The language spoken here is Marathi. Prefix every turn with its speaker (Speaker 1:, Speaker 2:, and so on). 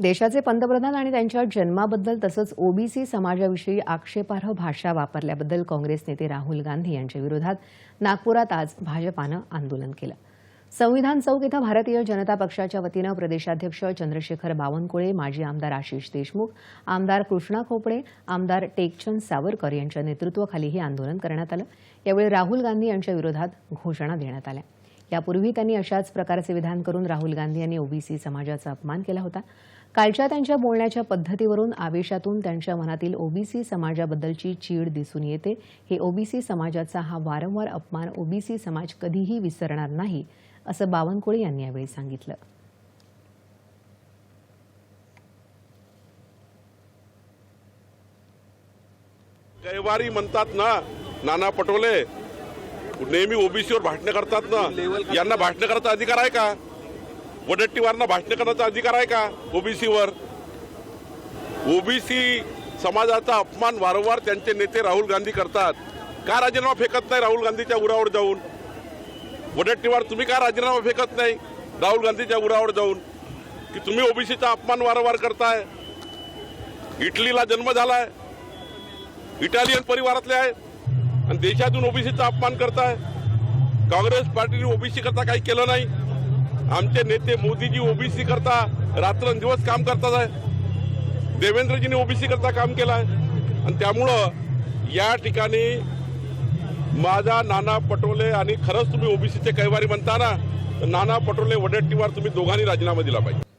Speaker 1: देशाचे पंतप्रधान आणि त्यांच्या जन्माबद्दल तसंच ओबीसी समाजाविषयी आक्षेपार्ह भाषा वापरल्याबद्दल काँग्रेस नेते राहुल गांधी यांच्या विरोधात नागपुरात आज भाजपानं आंदोलन केलं. संविधान चौक इथं भारतीय जनता पक्षाच्या वतीनं प्रदेशाध्यक्ष चंद्रशेखर बावनकुळे माजी आमदार आशिष देशमुख आमदार कृष्णा खोपडे आमदार टेकचंद सावरकर यांच्या नेतृत्वाखाली हे आंदोलन करण्यात आलं. यावेळी राहुल गांधी यांच्या विरोधात घोषणा देण्यात आल्या. यापूर्वी त्यांनी अशाच प्रकारचे विधान करून राहुल गांधी यांनी ओबीसी समाजाचा अपमान केला होता. कालच्या त्यांच्या बोलण्याच्या पद्धतीवरून आवेशातून त्यांच्या मनातील ओबीसी समाजाबद्दलची चीड दिसून येते. हे ओबीसी समाजाचा हा वारंवार अपमान ओबीसी समाज कधीही विसरणार नाही असं बावनकुळे यांनी यावेळी सांगितलं.
Speaker 2: कैवारी म्हणतात ना नाना पटोले नेहमी ओबीसीवर भाषणं करतात ना. यांना भाषण करायचा अधिकार आहे का? वडट्टीवारांना भाषण करण्याचा अधिकार आहे का ओबीसीवर? ओबीसी समाजाचा अपमान वारंवार त्यांचे नेते राहुल गांधी करतात. का राजीनामा फेकत नाही राहुल गांधीच्या उरावर जाऊन? वडट्टीवार तुम्ही का राजीनामा फेकत नाही राहुल गांधीच्या उरावर जाऊन? की तुम्ही ओबीसीचा अपमान वारंवार करताय? इटलीला जन्म झालाय. इटालियन परिवारातले आहेत. आणि देशातून ओबीसीचा अपमान करताय. काँग्रेस पार्टीने ओबीसी करता काही केलं नाही. आमचे नेते मोदीजी ओबीसी करता रात्रंदिवस काम करतात आहे. देवेंद्रजीने ओबीसी करता काम केलं आहे आणि त्यामुळं या ठिकाणी माझा नाना पटोले आणि खरंच तुम्ही ओबीसीचे कैवारी म्हणता ना तर नाना पटोले वडेट्टीवार तुम्ही दोघांनी राजीनामा दिला पाहिजे.